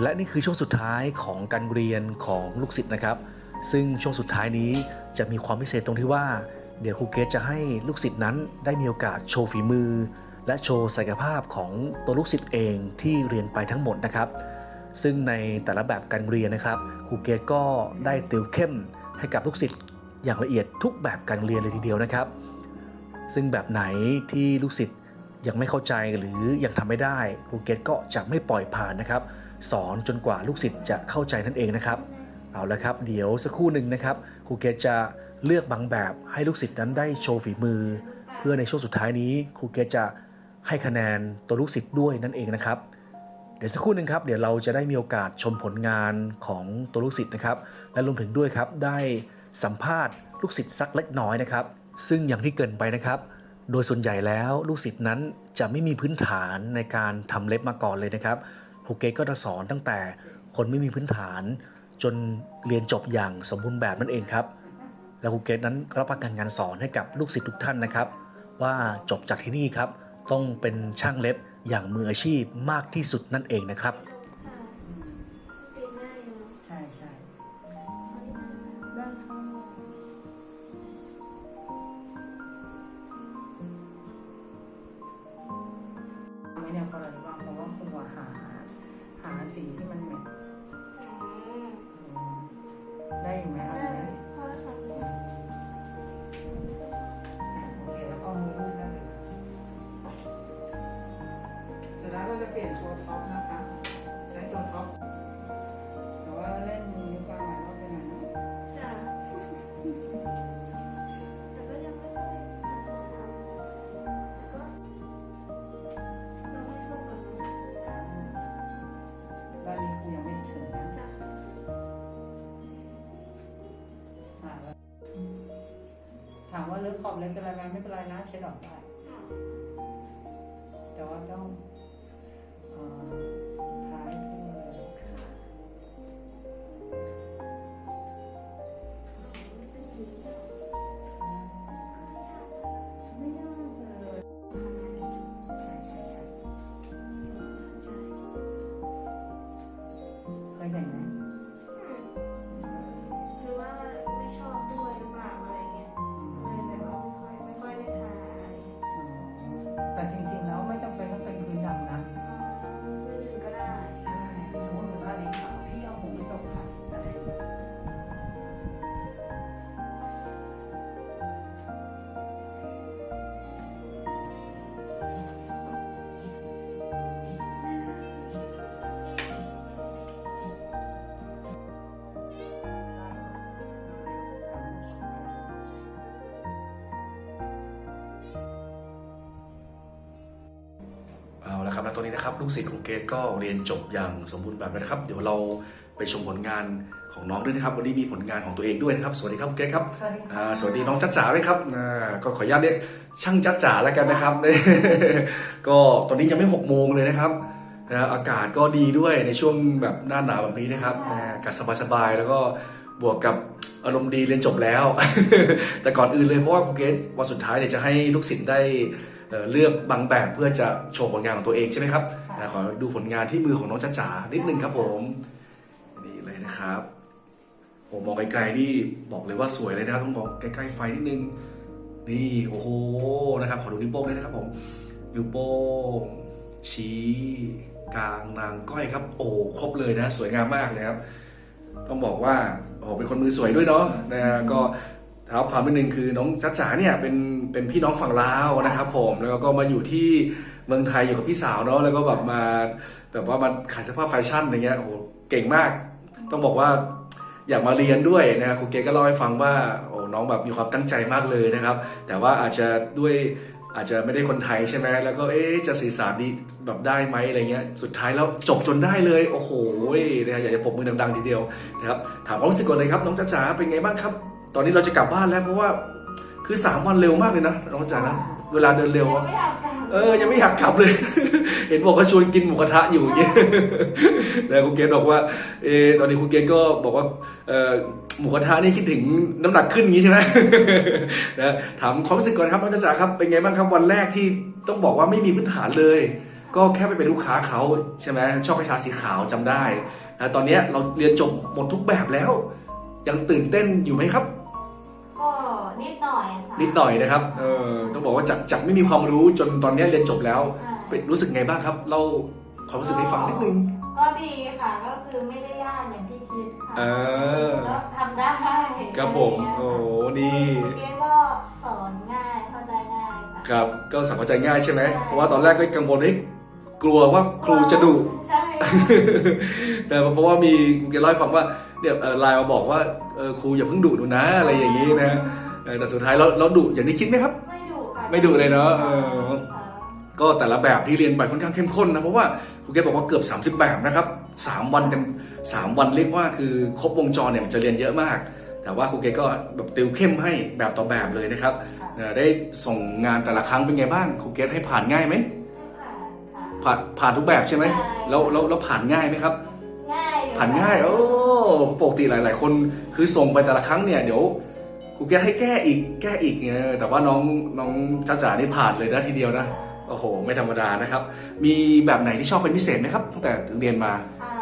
และนี่คือช่วงสุดท้ายของการเรียนของลูกศิษย์นะครับ ซึ่งช่วงสุดท้ายนี้จะมีความพิเศษตรงที่ว่า เดี๋ยวครูเกตจะให้ลูกศิษย์นั้นได้มีโอกาสโชว์ฝีมือ และโชว์ศักยภาพของตัวลูกศิษย์เองที่เรียนไปทั้งหมดนะครับ ซึ่งในแต่ละแบบการเรียนนะครับครูเกตก็ได้ติวเข้มให้กับลูกศิษย์อย่างละเอียดทุกแบบการเรียนเลยทีเดียวนะครับ ซึ่งแบบไหนที่ลูกศิษย์ยังไม่เข้าใจหรือยังทำไม่ได้ครูเกตก็จะไม่ปล่อยผ่านนะครับ สอนจนกว่าลูกศิษย์จะเข้าใจนั่นเองนะครับ เอาละครับ เดี๋ยวสักครู่หนึ่งนะครับครูเกตจะเลือกบางแบบให้ลูกศิษย์นั้นได้โชว์ฝีมือ เพื่อในช่วงสุดท้ายนี้ครูเกตจะให้คะแนนตัวลูกศิษย์ด้วยนั่นเองนะครับ เดี๋ยวสักครู่หนึ่งครับเดี๋ยวเราจะได้มีโอกาสชมผลงานของตัวลูกศิษย์นะครับ และรวมถึงด้วยครับได้สัมภาษณ์ลูกศิษย์สักเล็กน้อยนะครับ ซึ่งอย่างที่เกินไปนะครับ โดยส่วนใหญ่แล้วลูกศิษย์นั้นจะไม่มีพื้นฐานในการทำเล็บมาก่อนเลยนะครับ ครูเกตก็จะสอนตั้งแต่คนไม่มีพื้นฐาน จนเรียนจบอย่างสมบูรณ์แบบนั่นเองครับ และครูเกตนั้นรับประกันงานสอนให้กับลูกศิษย์ทุกท่านนะครับ ว่าจบจากที่นี่ครับ ต้องเป็นช่างเล็บอย่างมืออาชีพมากที่สุดนั่นเองนะครับใช่ใช่เนี่ยพราะอะไรรู้ป่ะเพราะว่าครูหา หาสีที่มันแบบ อะแล้วถามว่าเลือกขอบเล็กเป็นไรไหมไม่เป็นไรนะเช็ดออกได้ค่ะแต่ว่าต้อง เอาละครับแล้วตอนนี้นะครับลูกศิษย์ของเกตก็เรียนจบอย่างสมบูรณ์แบบแล้วนะครับ เดี๋ยวเราไปชมผลงานของน้องด้วยนะครับ วันนี้มีผลงานของตัวเองด้วยนะครับ สวัสดีครับคุณเกตครับสวัสดีอ่าค่ะสวัสดีน้องจ้าจ๋าด้วยครับอ่าก็ขออนุญาตเรียกช่างจ้าจ๋าแล้วกันนะครับ ก็ตอนนี้ยังไม่หกโมงเลยนะครับนะอากาศก็ดีด้วยในช่วงแบบหน้าหนาวแบบนี้นะครับอ่าอากาศสบายๆแล้วก็บวกกับอารมณ์ดีเรียนจบแล้ว แต่ก่อนอื่นเลยเพราะว่าครูเกตวันสุดท้ายเนี่ยจะให้ลูกศิษย์ได้ เอ่อเลือกบางแบบเพื่อจะโชว์ผลงานของตัวเองใช่ไหมครับนะขอดูผลงานที่มือของน้องจ้าจ๋านิดนึงครับผมนี่เลยนะครับผมมองไกลๆนี่บอกเลยว่าสวยเลยนะครับต้องมองใกล้ๆไฟนิดนึงนี่โอ้โหนะครับขอดูนิ้วโป้งด้วยนะครับผมนิ้วโป้งชี้กลางนางก้อยครับ โอ้ครบเลยนะ สวยงามมากเลยครับ ต้องบอกว่าโอ้โหเป็นคนมือสวยด้วยเนาะนะฮะก็ เท้าความนิดนึงคือน้องจ๊ะจ๋าเนี่ยเป็นเป็นพี่น้องฝั่งลาวนะครับ ผมแล้วก็มาอยู่ที่เมืองไทยอยู่กับพี่สาวเนาะแล้วก็แบบมาแบบว่ามาขายเสื้อผ้าแฟชั่นอะไรเงี้ยโอ้โหเก่งมาก ต้องบอกว่าอยากมาเรียนด้วยนะครับครูเกก็เล่าให้ฟังว่าโอ้น้องแบบมีความตั้งใจมากเลยนะครับ แต่ว่าอาจจะด้วยอาจจะไม่ได้คนไทยใช่ไหมแล้วก็เอ๊จะสื่อสารดีแบบได้ไหมอะไรเงี้ย สุดท้ายแล้วจบจนได้เลย โอ้โหนะอยากจะปรบมือดังๆทีเดียวนะครับถามความรู้สึกก่อนเลยครับ น้องจ๋าจ๋าเป็นไงบ้างครับ ตอนนี้เราจะกลับบ้านแล้วเพราะว่าคือสามวันเร็วมากเลยนะน้องจ๋านะเวลาเดินเร็วอะไม่อยากกลับเออยังไม่อยากกลับเลย เห็นบอกว่าชวนกินหมูกระทะอยู่อย่างเงี้ยแต่คุณเกณบอกว่าเออตอนนี้คุณเกณก็บอกว่าเออหมูกระทะนี่คิดถึงน้ำหนักขึ้นอย่างงี้ใช่ไหมนะถามความรู้สึกก่อนครับน้องจ๊ะจ๋าครับเป็นไงบ้างครับวันแรกที่ต้องบอกว่าไม่มีพื้นฐานเลย ก็แค่ไปเป็นลูกค้าเขาใช่ไหมชอบให้ทาสีขาวจำได้นะตอนเนี้ยเราเรียนจบหมดทุกแบบแล้ว ยังตื่นเต้นอยู่ไหมครับก็ นิดหน่อยค่ะนิดหน่อยนะครับเออต้องบอกว่าจากจากไม่มีความรู้จนตอนเนี้ยเรียนจบแล้วใช่เป็นรู้สึกไงบ้างครับเล่าความรู้สึกให้ฟังนิดนึง ก็ดีค่ะก็คือไม่ได้ยากอย่างที่คิดค่ะเออ ก็ทำได้ครับผม โอ้นี่เรียนก็สอนง่ายเข้าใจง่ายค่ะ ครับก็สังเข้าใจง่ายใช่ไหมใช่ เพราะว่าตอนแรกก็กังวลเฮ้ยกลัวว่าครูจะดุ ใช่แต่เพราะว่ามีครูเกเล่าให้ฟังว่าเนี่ยเอ่อไลน์มาบอกว่าเออครูอย่าเพิ่งดุหนูนะอะไรอย่างนี้นะ เออแต่สุดท้ายเราเราดุอย่างที่คิดไหมครับ ไม่ดุค่ะไม่ดุเลยเนอะเออค่ะก็แต่ละแบบที่เรียนไปค่อนข้างเข้มข้นนะเพราะว่าครูเกบอกว่าเกือบ 30 แบบนะครับสามวันกันสามวันเรียกว่าคือครบวงจรเนี่ยมันจะเรียนเยอะมาก แต่ว่าครูเกก็แบบติวเข้มให้แบบต่อแบบเลยนะครับเอ่อได้ส่งงานแต่ละครั้งเป็นไงบ้างครูเกให้ผ่านง่ายไหมผ่านค่ะผ่านผ่านทุกแบบใช่ไหมใช่แล้วแล้วแล้วผ่านง่ายไหมครับ ง่ายอยู่ผ่านง่าย โอ้ปกติหลาย ๆ คนคือส่งไปแต่ละครั้งเนี่ยเดี๋ยว ครูเกให้แก้อีกแก้อีกเนี่ยแต่ว่าน้องน้องจ้าจ๋านี่ผ่านเลยนะทีเดียวนะโอ้โห ไม่ธรรมดานะครับ มีแบบไหนที่ชอบเป็นพิเศษไหมครับตั้งแต่เรียนมาอ่า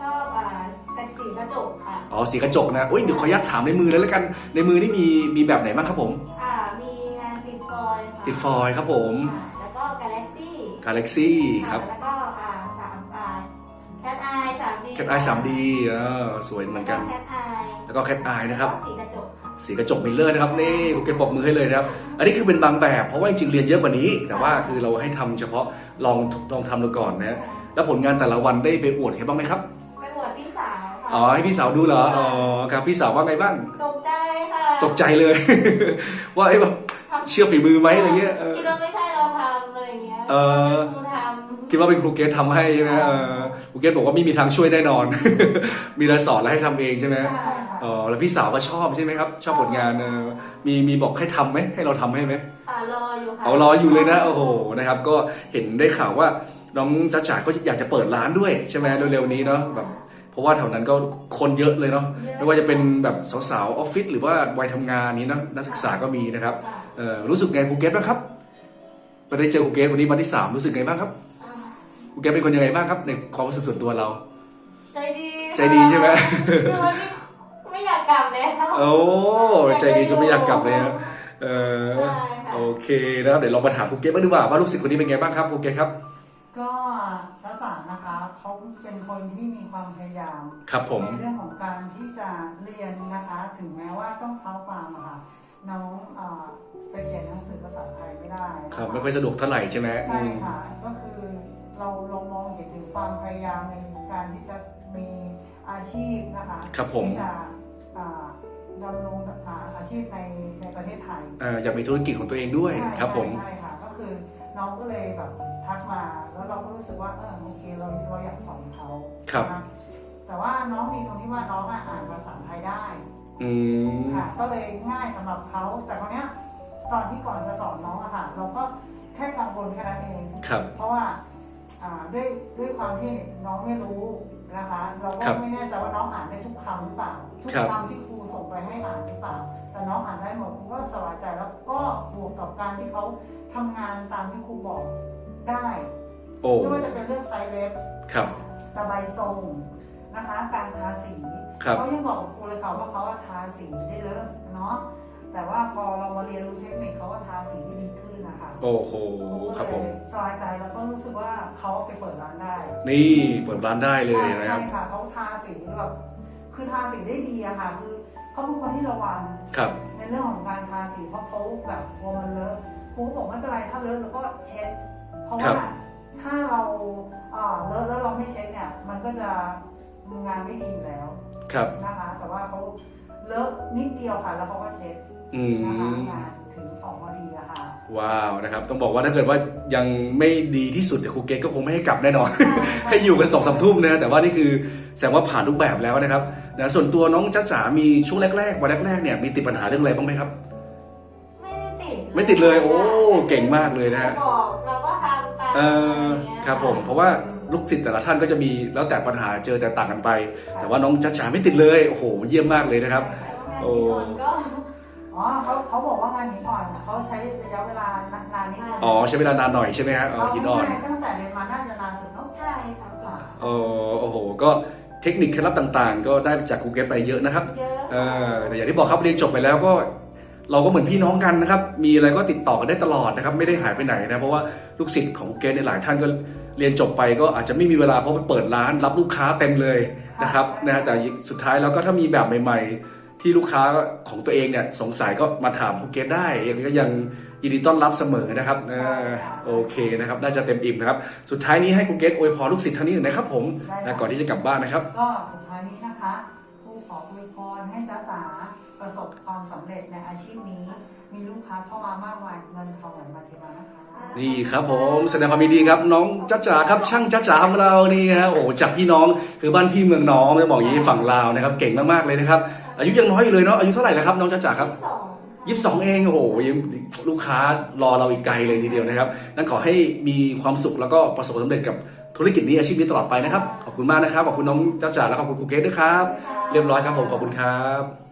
ชอบอ่าแต่สีกระจกค่ะอ๋อสีกระจกนะอุ้ยเดี๋ยวขออนุญาตถามในมือเลยแล้วกันในมือนี่มีมีแบบไหนบ้างครับผมอ่ามีงานติดฟอยล์ค่ะติดฟอยล์ครับผมอ่าแล้วก็กาแล็กซี่ Galaxy ครับ แล้วก็อ่าสามอ่าแคทไอสามดี Cat Eye 3D เออสวยเหมือนกัน แคทไอแล้วก็ Cat Eye นะครับ สีกระจกค่ะ สีกระจกมิลเลอร์นะครับนี่ครูเกปรบมือให้เลยนะครับ อันนี้คือเป็นบางแบบ เพราะว่าจริงๆเรียนเยอะกว่านี้ แต่ว่าคือเราให้ทำเฉพาะลองลองทำดูก่อนนะแล้วผลงานแต่ละวันได้ไปอวดให้บ้างไหมครับไปบวชพี่สาวค่ะอ๋อให้พี่สาวดูเหรออ๋อครับพี่สาวว่าไงบ้างตกใจค่ะตกใจเลย ว่าไอ้แบบทำเชื่อฝีมือไหมอะไรเงี้ยเออคิดว่าไม่ใช่เราทำอะไรเงี้ยเออครูทำคิดว่าเป็นครูเกตทำให้ใช่ไหมเออครูเกตบอกว่าไม่มีทางช่วยแน่นอน มีแต่สอนแล้วให้ทำเองใช่ไหมใช่ค่ะ อ๋อแล้วพี่สาวก็ชอบใช่ไหมครับ ชอบผลงานเออมีมีบอกให้ทำไหมให้เราทำให้ไหมอ่ารออยู่ค่ะเอารออยู่เลยนะโอ้โหนะครับ ก็เห็นได้ข่าวว่าน้องจ้าจ๋าก็อยากจะเปิดร้านด้วยใช่ไหมเร็วๆนี้เนาะแบบเพราะว่าแถวนั้นก็คนเยอะเลยเนาะไม่ว่าจะเป็นแบบสาวๆออฟฟิศหรือว่าวัยทำงานนี้เนาะนักศึกษาก็มีนะครับค่ะเอ่อรู้สึกไงครูเกตบ้างครับไปได้เจอครูเกตวันนี้วันที่สามรู้สึกไงบ้างครับอ่าครูเกตเป็นคนยังไงบ้างครับในความรู้สึกส่วนตัวเรา ใจดีค่ะใจดีใช่ไหม คือวันนี้ไม่อยากก ลับแล้ว โอ้ใจดีจนไม่อยากกลับเลยนะเออใช่ค่ะ โอเคนะครับเดี๋ยวลองมาถามครูเกตบ้างดีกว่าว่าลูกศิษย์คนนี้เป็นไงบ้างครับครูเกตครับก็รัศารนะคะเขาเป็นคนที่มีความพยายาม ครับผม ในเรื่องของการที่จะเรียนนะคะ ถึงแม้ว่าต้องเท้าความอะค่ะน้องเอ่อจะเขียนหนังสือภาษาไทยไม่ได้นะะครับไม่ค่อยสะดวกเท่าไหร่ใช่ไหมใช่อืมค่ะ ก็คือเราเรามองเห็นถึงความพยายามในการที่จะมีอาชีพนะคะครับผม ที่จะอ่า ดำรงอ่าอาชีพในในประเทศไทยเอ่ออยากมีธุรกิจของตัวเองด้วยใช่ครับผมใช่ใช่ค่ะก็คือน้องก็เลยแบบทักมาแล้วเราก็รู้สึกว่าเออโอเคเราเราอยากสอนเขาครับนะแต่ว่าน้องมีตรงที่ว่าน้องอะอ่านภาษาไทยได้อืมค่ะก็เลยง่ายสำหรับเขาแต่คราวเนี้ยตอนที่ก่อนจะสอนน้องอะค่ะเราก็แค่กังวลแค่นั้นเองครับเพราะว่าอ่าด้วยด้วยความที่น้องไม่รู้ นะคะ เราก็ครับไม่แน่ใจว่าน้องอ่านได้ทุกคำหรือเปล่า ทุกครับคำที่ครูส่งไปให้อ่านหรือเปล่า แต่น้องอ่านได้หมดครูก็สบายใจแล้วก็บวกกับการที่เขาทำงานตามที่ครูบอกได้โอ้ไม่ว่าจะเป็นเรื่องไซเล็บครับระบายทรงนะคะ การทาสีครับเขายังบอกกับครูเลยค่ะว่าเขาว่าทาสีได้เลอะเนาะ แต่ว่าพอเรามาเรียนรู้เทคนิคเขาก็ทาสีได้ดีขึ้นนะคะโอ้โหครับผมสบายใจแล้วก็รู้สึกว่าเขาไปเปิดร้านได้ นี่เปิดร้านได้เลยนะครับใช่ค่ะเขาทาสีแบบคือทาสีได้ดีอะค่ะ คือเขาเป็นคนที่ระวังครับ ในเรื่องของการทาสีเพราะเขาแบบกลัวมันเลอะครูก็บอกไม่เป็นไรถ้าเลอะเราก็เช็ด เพราะครัว่าบถ้าเราเอ่อเลอะแล้วเราไม่เช็ดเนี่ย มันก็จะงานไม่ดีอยู่แล้ว ครับนะคะ แต่ว่าเขาเลอะนิดเดียวค่ะ แล้วเขาก็เช็ด อืนะคะมงานถึงออกมาดีอะค่ะ ว้าวนะครับ ต้องบอกว่าถ้าเกิดว่ายังไม่ดีที่สุดเดี๋ยวครูเกตก็คงไม่ให้กลับแน่นอน ให้อยู่กันสองสามทุ่มนะแต่ว่านี่คือแสดงว่าผ่านทุกแบบแล้วนะครับนะส่วนตัวน้องจ้าจ๋ามีช่วงแรกๆวันแรกๆเนี่ยมีติดปัญหาเรื่องอะไรบ้างไหมครับ ไม่ได้ติดไม่ติดเลยโอ้เก่งมากเลยนะฮะ บอกเราก็ทำตามเอออะไรเงี้ยครับผมเพราะว่าลูกศิษย์แต่ละท่านก็จะมีแล้วแต่ปัญหาเจอแต่ต่างกันไป แต่ว่าน้องจ้าจ๋าไม่ติดเลย โอ้โห เยี่ยมมากเลยนะครับ โอ้งานที่นอนก็ อ๋อเขาเขาบอกว่างานหินอ่อนเขาใช้ระยะเวลานานนิดนึงอ๋อใช้เวลานานหน่อยใช่ไหมฮะอ๋อหินอ่อนตั้งแต่เรียนมาน่าจะนานสุดเนาะใช่ค่ะค่ะโอ้โอ้โหก็เทคนิคเคล็ดลับต่างๆ ก็ได้จากครูเกตไปเยอะนะครับเยอะเออแต่อย่างที่บอกครับเรียนจบไปแล้วก็เราก็เหมือนพี่น้องกันนะครับ มีอะไรก็ติดต่อกันได้ตลอดนะครับ ไม่ได้หายไปไหนนะ เพราะว่าลูกศิษย์ของครูเกตในยหลายท่านก็เรียนจบไปก็อาจจะไม่มีเวลาเพราะมันเปิดร้านรับลูกค้าเต็มเลยนะครับนะฮะแต่สุดท้ายแล้วก็ถ้ามีแบบใหม่ ๆ ที่ลูกค้าของตัวเองเนี่ยสงสัยก็มาถามครูเกตได้ยังก็ยังยินดีต้อนรับเสมอนะครับเออโอเคนะครับ น่าจะเต็มอิ่มนะครับ สุดท้ายนี้ให้ครูเกตอวยพรลูกศิษย์ท่านนี้หน่อยนะครับผมนะก่อนที่จะกลับบ้านนะครับ ก็สุดท้ายนี้นะคะครูขออวยพรให้จ้าจ๋าประสบความสำเร็จในอาชีพนี้ มีลูกค้าเข้ามามากมายเงินทองไหลมาเทมานะคะ นี่ครับผมแสดงความยินดีครับน้องจ้าจ๋าครับช่างจ้าจ๋าของเรานี่ฮะโอ้จากพี่น้องคือบ้านพี่เมืองน้องจะบอกอย่างนี้ฝั่งลาวนะครับเก่งมากๆเลยนะครับอายุยังน้อยอยู่เลยเนาะอายุเท่าไหร่แล้วครับน้องจ้าจ๋าครับสองยี่สิบสองเองโอ้โหยังลูกค้ารอเราอีกไกลเลยทีเดียวนะครับนั่นขอให้มีความสุขแล้วก็ประสบความสำเร็จกับธุรกิจนี้อาชีพนี้ตลอดไปนะครับขอบคุณมากนะครับขอบคุณน้องจ้าจ๋าและขอบคุณครูเกตด้วยครับเรียบร้อยครับผมขอบคุณครับ